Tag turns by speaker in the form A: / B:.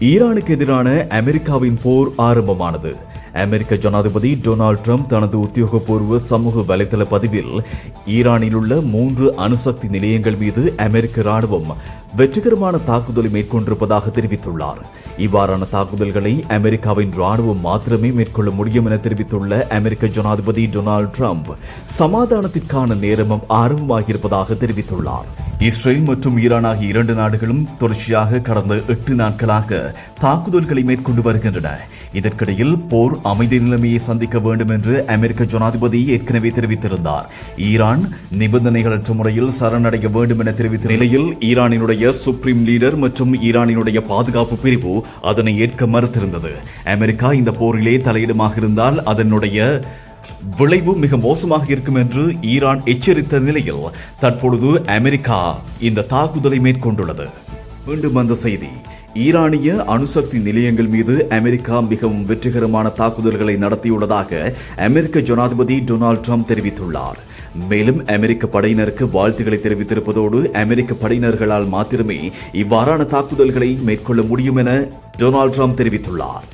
A: ஈரானுக்கு எதிரான அமெரிக்காவின் போர் ஆரம்பமானது. அமெரிக்க ஜனாதிபதி டொனால்ட் ட்ரம்ப் தனது உத்தியோகபூர்வ சமூக வலைதள பதிவில் ஈரானில் உள்ள மூன்று அணுசக்தி நிலையங்கள் மீது அமெரிக்க ராணுவம் வெற்றிகரமான தாக்குதலை மேற்கொண்டிருப்பதாக தெரிவித்துள்ளார். இவ்வாறான தாக்குதல்களை அமெரிக்காவின் ராணுவம் மாத்திரமே மேற்கொள்ள முடியும் என தெரிவித்துள்ள அமெரிக்க ஜனாதிபதி டொனால்ட் ட்ரம்ப் சமாதானத்திற்கான நேரமும் ஆரம்பமாகியிருப்பதாக தெரிவித்துள்ளார். இஸ்ரேல் மற்றும் ஈரான் ஆகிய இரண்டு நாடுகளும் தொடர்ச்சியாக கடந்த எட்டு நாட்களாக தாக்குதல்களை மேற்கொண்டு வருகின்றன. இதற்கிடையில் போர் அமைதி நிலைமையை சந்திக்க வேண்டும் என்று அமெரிக்க ஜனாதிபதி ஏற்கனவே தெரிவித்திருந்தார். ஈரான் நிபந்தனைகளற்ற முறையில் சரணடைய வேண்டும் என தெரிவித்த நிலையில் ஈரானினுடைய சுப்ரீம் லீடர் மற்றும் ஈரானினுடைய பாதுகாப்பு பிரிவு அதனை ஏற்க மறுத்திருந்தது. அமெரிக்கா இந்த போரிலே தலையிடமாக இருந்தால் அதனுடைய விளைவு மிக மோசமாக இருக்கும் என்று ஈரான் எச்சரித்த நிலையில் தற்பொழுது அமெரிக்கா இந்த தாக்குதலை மேற்கொண்டுள்ளது. மீண்டும் அந்த செய்தி. ஈரானிய அணுசக்தி நிலையங்கள் மீது அமெரிக்கா மிகவும் வெற்றிகரமான தாக்குதல்களை நடத்தியுள்ளதாக அமெரிக்க ஜனாதிபதி டொனால்ட் ட்ரம்ப் தெரிவித்துள்ளார். மேலும் அமெரிக்க படையினருக்கு வாழ்த்துக்களை தெரிவித்திருப்பதோடு அமெரிக்க படையினர்களால் மாத்திரமே இவ்வாறான தாக்குதல்களை மேற்கொள்ள முடியும் என டொனால்ட் ட்ரம்ப் தெரிவித்துள்ளார்.